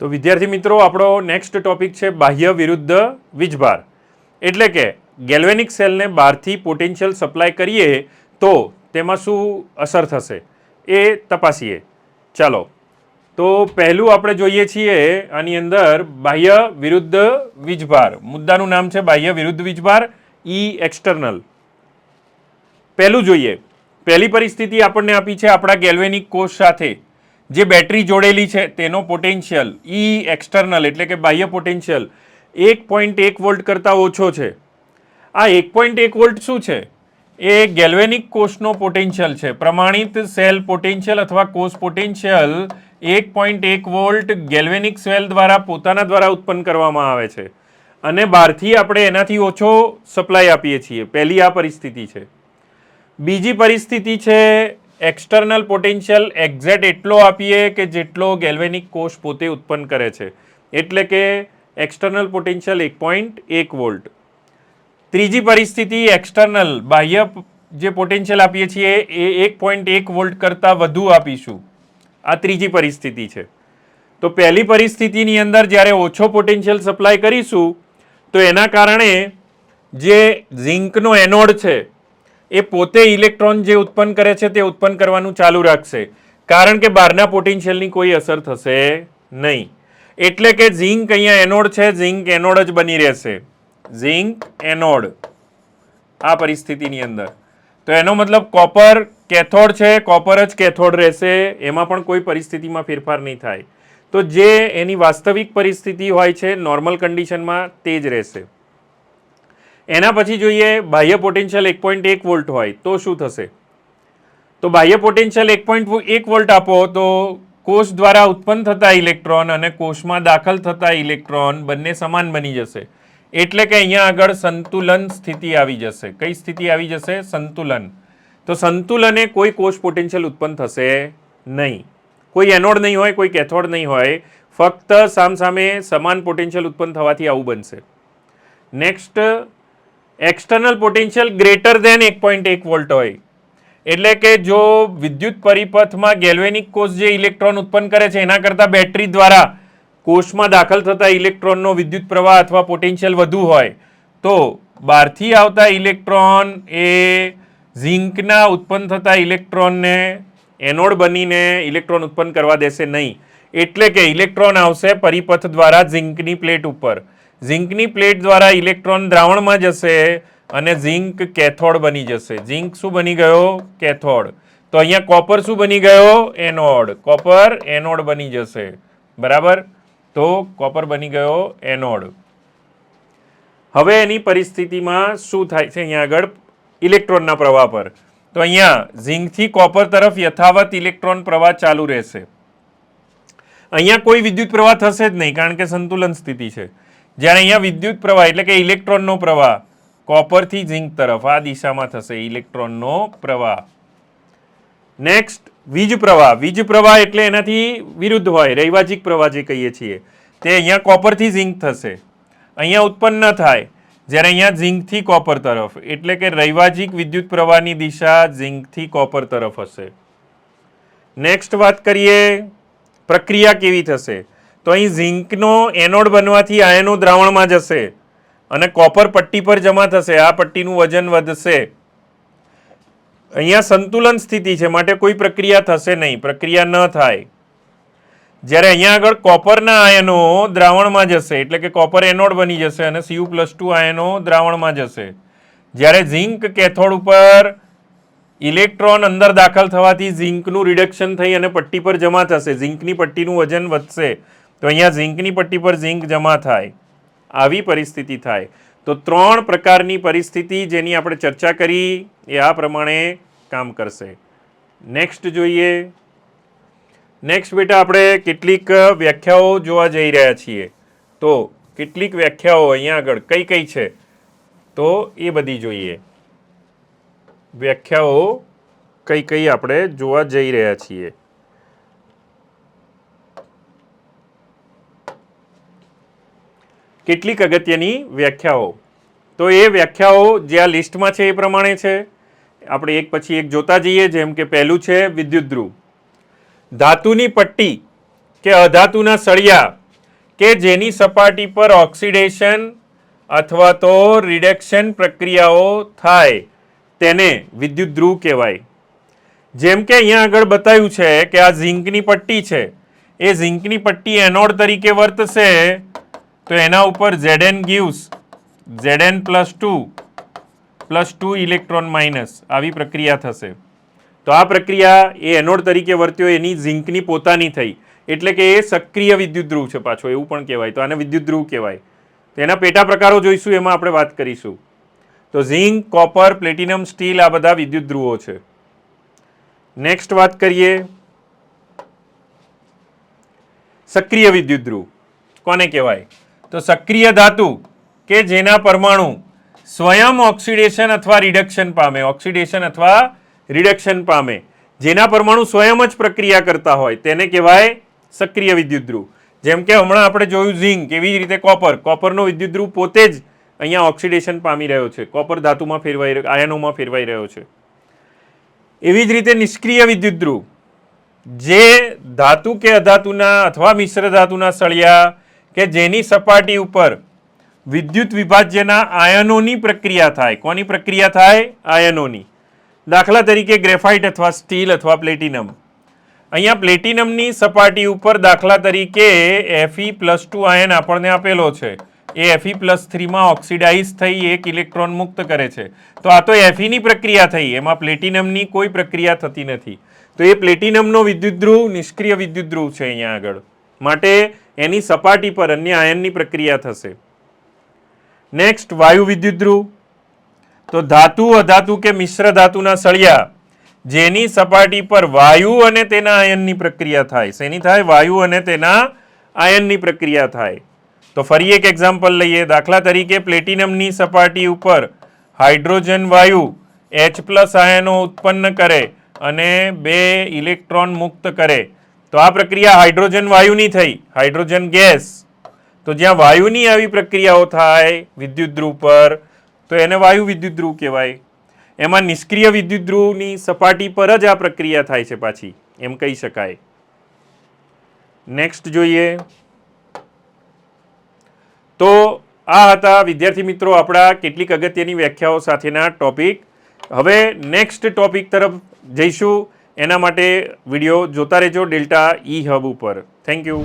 તો વિદ્યાર્થી મિત્રો, આપણો નેક્સ્ટ ટોપિક છે બાહ્ય વિરુદ્ધ વીજભાર. એટલે કે ગેલ્વેનિક સેલને બહારથી પોટેન્શિયલ સપ્લાય કરીએ તો તેમાં શું અસર થશે એ તપાસીએ. ચાલો, તો પહેલું આપણે જોઈએ છીએ આની અંદર બાહ્ય વિરુદ્ધ વીજભાર. મુદ્દાનું નામ છે બાહ્ય વિરુદ્ધ વીજભાર ઈ એક્સટર્નલ પહેલું જોઈએ. પહેલી પરિસ્થિતિ આપણને આપી છે આપણા ગેલ્વેનિક કોષ સાથે. જે બેટરી જોડેલી છે, તેનો પોટેન્શિયલ ઈ એક્સટર્નલ એટલે કે બાહ્ય પોટેન્શિયલ એક પોઈન્ટ એક વોલ્ટ કરતાં ઓછો છે. આ એક પોઈન્ટ એક વોલ્ટ શું છે? એ ગેલ્વેનિક કોષનો પોટેન્શિયલ છે. પ્રમાણિત સેલ પોટેન્શિયલ અથવા કોષ પોટેન્શિયલ એક પોઈન્ટ એક વોલ્ટ ગેલ્વેનિક સેલ દ્વારા પોતાના દ્વારા ઉત્પન્ન કરવામાં આવે છે. અને બહારથી આપણે એનાથી ઓછો સપ્લાય આપીએ છીએ. પહેલી આ પરિસ્થિતિ છે. બીજી પરિસ્થિતિ છે એક્સટર્નલ પોટેન્શિયલ એક્ઝેક્ટ એટલો આપીએ કે જેટલો ગેલ્વેનિક કોષ પોતે ઉત્પન્ન કરે છે. એટલે કે એક્સટર્નલ પોટેન્શિયલ એક પોઈન્ટ એક વોલ્ટ ત્રીજી પરિસ્થિતિ એક્સટર્નલ બાહ્ય જે પોટેન્શિયલ આપીએ છીએ એ એક પોઈન્ટ એક વોલ્ટ કરતાં વધુ આપીશું. આ ત્રીજી પરિસ્થિતિ છે. તો પહેલી પરિસ્થિતિની અંદર જ્યારે ઓછો પોટેન્શિયલ સપ્લાય કરીશું, તો એના કારણે જે ઝિંકનો એનોડ છે એ પોતે ઇલેક્ટ્રોન જે ઉત્પન્ન કરે છે તે ઉત્પન્ન કરવાનું ચાલુ રાખશે. કારણ કે બહારના પોટેન્શિયલની કોઈ અસર થશે નહીં. એટલે કે ઝીંક અહીંયા એનોડ છે, ઝીંક એનોડ જ બની રહેશે. Zinc anode. આ પરિસ્થિતિની અંદર. તો એનો મતલબ કોપર કેથોડ છે, કોપર જ કેથોડ રહેશે, એમાં પણ કોઈ પરિસ્થિતિમાં ફેરફાર નહીં થાય. તો જે એની વાસ્તવિક પરિસ્થિતિ હોય છે, નોર્મલ કન્ડિશનમાં, તે જ રહેશે. એના પછી જોઈએ બાહ્ય પોટેન્શિયલ એક પોઈન્ટ એક વોલ્ટ હોય તો શું થશે? તો બાહ્ય પોટેન્શિયલ એક પોઈન્ટ એક વોલ્ટ આપો તો કોષ દ્વારા ઉત્પન્ન થતા ઇલેક્ટ્રોન અને કોષમાં દાખલ થતા ઇલેક્ટ્રોન બંને સમાન બની જશે. એટલે કે અહીંયા આગળ સંતુલન સ્થિતિ આવી જશે. કઈ સ્થિતિ આવી જશે? સંતુલન. તો સંતુલને કોઈ કોષ પોટેન્શિયલ ઉત્પન્ન થશે નહીં. કોઈ એનોડ નહીં હોય, કોઈ કેથોડ નહીં હોય, ફક્ત સામસામે સમાન પોટેન્શિયલ ઉત્પન્ન થવાથી આવું બનશે. Next external potential greater than એક પોઈન્ટ એક વોલ્ટ હોય. એટલે કે જો વિદ્યુત પરિપથમાં ગેલ્વેનિક કોષ જે ઇલેક્ટ્રોન ઉત્પન્ન કરે છે, એના કરતાં બેટરી દ્વારા કોષમાં દાખલ થતા ઇલેક્ટ્રોનનો વિદ્યુત પ્રવાહ અથવા પોટેન્શિયલ વધુ હોય, તો બહારથી આવતા ઇલેક્ટ્રોન એ ઝિંકના ઉત્પન્ન થતા ઇલેક્ટ્રોનને એનોડ બનીને ઇલેક્ટ્રોન ઉત્પન્ન કરવા દેશે નહીં. એટલે કે ઇલેક્ટ્રોન આવશે પરિપથ દ્વારા ઝિંકની પ્લેટ ઉપર. ઝિંકની પ્લેટ દ્વારા ઇલેક્ટ્રોન દ્રાવણમાં જશે અને ઝિંક કેથોડ બની જશે. ઝિંક શું બની ગયો? કેથોડ. તો અહીંયા કોપર શું બની ગયો? એનોડ. કોપર, એનોડ બની જશે. બરાબર? તો કોપર બની ગયો એનોડ. હવે એની પરિસ્થિતિમાં શું થાય છે અહીંયા આગળ? ઇલેક્ટ્રોનના પ્રવાહ પર. તો અહીંયા ઝિંકથી કોપર તરફ યથાવત ઇલેક્ટ્રોન પ્રવાહ ચાલુ રહેશે. અહીંયા કોઈ વિદ્યુત પ્રવાહ થશે જ નહીં, કારણ કે સંતુલન સ્થિતિ છે. જ્યારે અહીંયા વિદ્યુત પ્રવાહ એટલે કે ઇલેક્ટ્રોનનો પ્રવાહ, કોપરથી ઝિંક તરફ, આ દિશામાં થશે ઇલેક્ટ્રોનનો પ્રવાહ. નેક્સ્ટ વીજ પ્રવાહ. વીજ પ્રવાહ એટલે એનાથી વિરુદ્ધ હોય, રૈવાજિક પ્રવાહ જે કહીએ છીએ, તે અહીંયા કોપરથી ઝિંક થશે. અહીંયા ઉત્પન્ન થાય, જ્યારે અહીંયા ઝિંકથી કોપર તરફ, એટલે કે રૈવાજિક વિદ્યુત પ્રવાહની દિશા ઝિંકથી કોપર તરફ હશે. નેક્સ્ટ વાત કરીએ, પ્રક્રિયા કેવી થશે? તો અહીં ઝીંકનો એનોડ બનવાથી આયનો દ્રાવણમાં જશે અને કોપર પટ્ટી પર જમા થશે. આ પટ્ટીનું વજન વધશે. અહીંયા સંતુલન સ્થિતિ છે. માટે કોઈ પ્રક્રિયા થશે નહીં. પ્રક્રિયા ન થાય. જ્યારે અહીંયા આગળ કોપરના આયનો દ્રાવણમાં જશે, એટલે કે કોપર એનોડ બની જશે અને સીયુ પ્લસ ટુ આયનો દ્રાવણમાં જશે. જ્યારે ઝિંક કેથોડ ઉપર ઇલેક્ટ્રોન અંદર દાખલ થવાથી ઝીંકનું રિડક્શન થઈ અને પટ્ટી પર જમા થશે. ઝીંકની પટ્ટીનું વજન વધશે. તો અહીંયા ઝિંકની પટ્ટી પર ઝિંક જમા થાય, આવી પરિસ્થિતિ થાય. તો ત્રણ પ્રકારની પરિસ્થિતિ જેની આપણે ચર્ચા કરી, એ આ પ્રમાણે કામ કરશે. નેક્સ્ટ જોઈએ. નેક્સ્ટ બેટા આપણે કેટલીક વ્યાખ્યાઓ જોવા જઈ રહ્યા છીએ. તો કેટલીક વ્યાખ્યાઓ અહીંયા આગળ કઈ કઈ છે? તો એ બધી જોઈએ. વ્યાખ્યાઓ કઈ કઈ આપણે જોવા જઈ રહ્યા છીએ. કેટલીક અગત્યની વ્યાખ્યાઓ. તો એ વ્યાખ્યાઓ જે આ લિસ્ટમાં છે એ પ્રમાણે છે. આપણે એક પછી એક જોતા જઈએ, જેમ કે પહેલું છે વિદ્યુત ધ્રુવ ધાતુની પટ્ટી કે અધાતુના સળિયા કે જેની સપાટી પર ઓક્સિડેશન અથવા તો રિડક્શન પ્રક્રિયાઓ થાય તેને વિદ્યુત ધ્રુવ કહેવાય. જેમ કે અહીંયા આગળ બતાવ્યું છે કે આ ઝીંકની પટ્ટી છે. એ ઝીંકની પટ્ટી એનોડ તરીકે વર્તશે તો એના ઉપર Z N gives Z N plus two plus two electron minus આવી પ્રક્રિયા થશે. તો આ પ્રક્રિયા એ એનોડ તરીકે વર્ત્યો, એની ઝિંકની પોતાની થઈ. એટલે કે એ સક્રિય વિદ્યુત ધ્રુવ છે પાછો, એવું પણ કહેવાય. તો આને વિદ્યુત ધ્રુવ કહેવાય. તો એના પેટા પ્રકારો જોઈશું, એમાં આપણે વાત કરીશું. તો ઝિંક, કોપર, પ્લેટિનમ, સ્ટીલ આ બધા વિદ્યુત ધ્રુવો છે. નેક્સ્ટ વાત કરીએ. સક્રિય વિદ્યુત ધ્રુવ. કોને કહેવાય? તો સક્રિય ધાતુ કે જેના પરમાણુ સ્વયં ઓક્સિડેશન અથવા રિડક્શન પામે, ઓક્સિડેશન અથવા રિડક્શન પામે, જેના પરમાણુ સ્વયં જ પ્રક્રિયા કરતા હોય, તેને કહેવાય સક્રિય વિદ્યુત ધ્રુવ જેમ કે હમણાં આપણે જોયું ઝિંક, એવી જ રીતે કોપર. કોપરનો વિદ્યુત ધ્રુવ પોતે જ અહીંયા ઓક્સિડેશન પામી રહ્યો છે. કોપર ધાતુમાં ફેરવાઈ આયનોમાં ફેરવાઈ રહ્યો છે. એવી જ રીતે નિષ્ક્રિય વિદ્યુત ધ્રુવ જે ધાતુ કે અધાતુના અથવા મિશ્ર ધાતુના સળિયા કે જેની સપાટી ઉપર વિદ્યુત વિભાજ્યના આયનોની પ્રક્રિયા થાય. કોની પ્રક્રિયા થાય? આયનોની. દાખલા તરીકે ગ્રેફાઇટ અથવા સ્ટીલ અથવા પ્લેટિનમ. અહીંયા પ્લેટિનમની સપાટી ઉપર દાખલા તરીકે એફઈ પ્લસ ટુ આયન આપણને આપેલો છે. એ એફઈ પ્લસ થ્રીમાં ઓક્સિડાઇઝ થઈ એક ઇલેક્ટ્રોન મુક્ત કરે છે. તો આ તો એફઈની પ્રક્રિયા થઈ. એમાં પ્લેટિનમની કોઈ પ્રક્રિયા થતી નથી. તો એ પ્લેટિનમનો વિદ્યુત ધ્રુવ નિષ્ક્રિય વિદ્યુત ધ્રુવ છે અહીંયા આગળ. માટે એની સપાટી પર અન્ય આયનની પ્રક્રિયા થશે. નેક્સ્ટ વાયુ વિદ્યુત ધ્રુવ. તો ધાતુ, અધાતુ કે મિશ્ર ધાતુના સળિયા, જેની સપાટી પર વાયુ અને તેના આયનની પ્રક્રિયા થાય. શેની થાય? વાયુ અને તેના આયનની પ્રક્રિયા થાય. તો ફરી એક એક્ઝામ્પલ લઈએ. દાખલા તરીકે પ્લેટિનમની સપાટી ઉપર હાઇડ્રોજન વાયુ એચ પ્લસ આયનો ઉત્પન્ન કરે અને બે ઇલેક્ટ્રોન મુક્ત કરે. તો આ પ્રક્રિયા હાઇડ્રોજન વાયુની થઈ. Hydrogen gas. તો જ્યાં વાયુની આવી પ્રક્રિયાઓ થાય વિદ્યુત ધ્રુવ પર, તો એને વાયુ વિદ્યુત ધ્રુવ કહેવાય. એમાં નિષ્ક્રિય વિદ્યુત ધ્રુવની સપાટી પર જ આ પ્રક્રિયા થાય છે પાછી. એમ કહી શકાય. નેક્સ્ટ જોઈએ. તો આ હતા વિદ્યાર્થી મિત્રો આપણા કેટલીક અગત્યની વ્યાખ્યાઓ સાથેના ટોપિક હવે નેક્સ્ટ ટોપિક તરફ જઈશું. એના માટે વીડિયો જોતા રહેજો ડેલ્ટા ઈ હબ ઉપર. Thank you